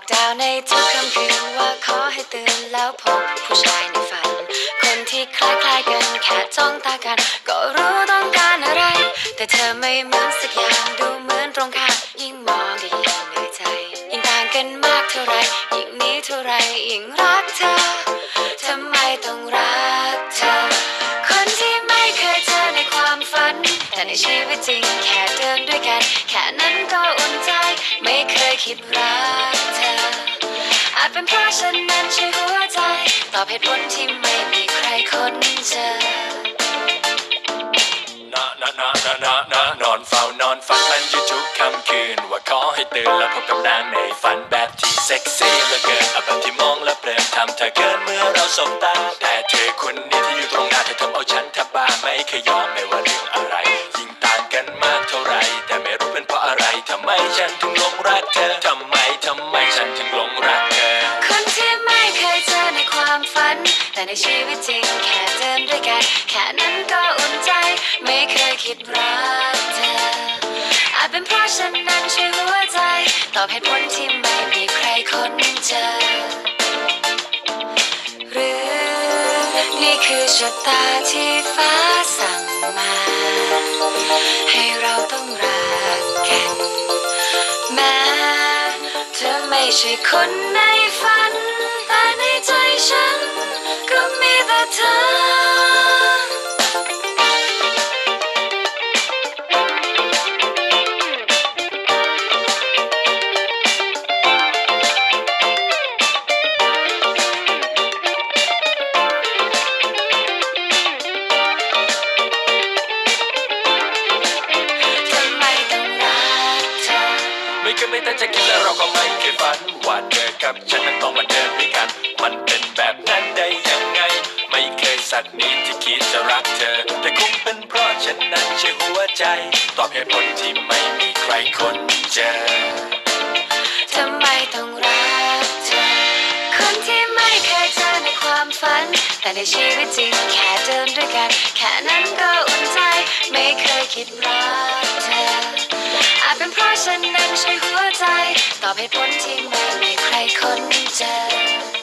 อกดาวในทุกค่ำคืนว่าขอให้ตื่นแล้วพบผู้ชายในฝัน คนที่คล้ายๆกันแค่จ้องตากัน ก็รู้ต้องการอะไร แต่เธอไม่เหมือนสักอย่างดูเหมือนตรงข้ามยิ่งมองก็ยิ่งเหนื่อยใจ ยิ่งต่างกันมากเท่าไรยิ่งนี้เท่าไรยิ่งรักเธอทำไมต้องรักเธอ คนที่ไม่เคยเจอในความฝัน แต่ในชีวิตจริงแค่เดินด้วยกัน แค่นั้นก็อุ่นใจไม่เคยคิดรัก เธออาจเป็นเพราะฉันนั้นใช่หัวใจ ตอบเหตุผลที่ไม่มีใครคนเจอนอนนอนนอนนอนนอนนอนนอนเฝ้านอนฝันมันอยู่ทุกค่ำคืน ว่าขอให้ตื่นแล้วพบกับนางในฝันแบบที่เซ็กซี่เหลือเกินเอาแบบที่มองแล้วเพลินทำเธอเกินเมื่อเราสบตา แต่เธอคนนี้ที่อยู่ตรงหน้าเธอทำเอาฉันแทบบ้าไม่เคยยอมไม่ว่าเรื่องอะไร ยิ่งต่างกันมากเท่าไร แต่ไม่รู้เป็นเพราะอะไรทำไมฉันถึงหลงรักเธอทำไมทำไมฉันถึงหลงรักเธอ คนที่ไม่เคยเจอในความฝัน แต่ในชีวิตจริงแค่เดินด้วยกัน แค่นั้นก็อุ่นใจ ไม่เคยคิดรักเธอ อาจเป็นเพราะฉันนั้นใช่หัวใจ ตอบเหตุผลที่ไม่มีใครคนเจอ หรือนี่คือชะตาที่ฟ้าสั่งมา ให้เรา ใช่คนในฝัน ไม่เคยไม่ตั้งใจคิดและเราก็ไม่เคยฝันว่าเธอกับฉันนั้นต้องมาเดินด้วยกัน มันเป็นแบบนั้นได้ยังไง ไม่เคยสักนิดที่คิดจะรักเธอ แต่คงเป็นเพราะฉันนั้นใช่หัวใจ ตอบเหตุผลที่ไม่มีใครคนเจอทำไมต้องรักเธอ คนที่ไม่เคยเจอในความฝัน แต่ในชีวิตจริงแค่เดินด้วยกัน แค่นั้นก็อุ่นใจ ไม่เคยคิดรัก เป็นเพราะฉันนั้นใช้หัวใจ ตอบเหตุผลที่ไม่มีใครคนเจอ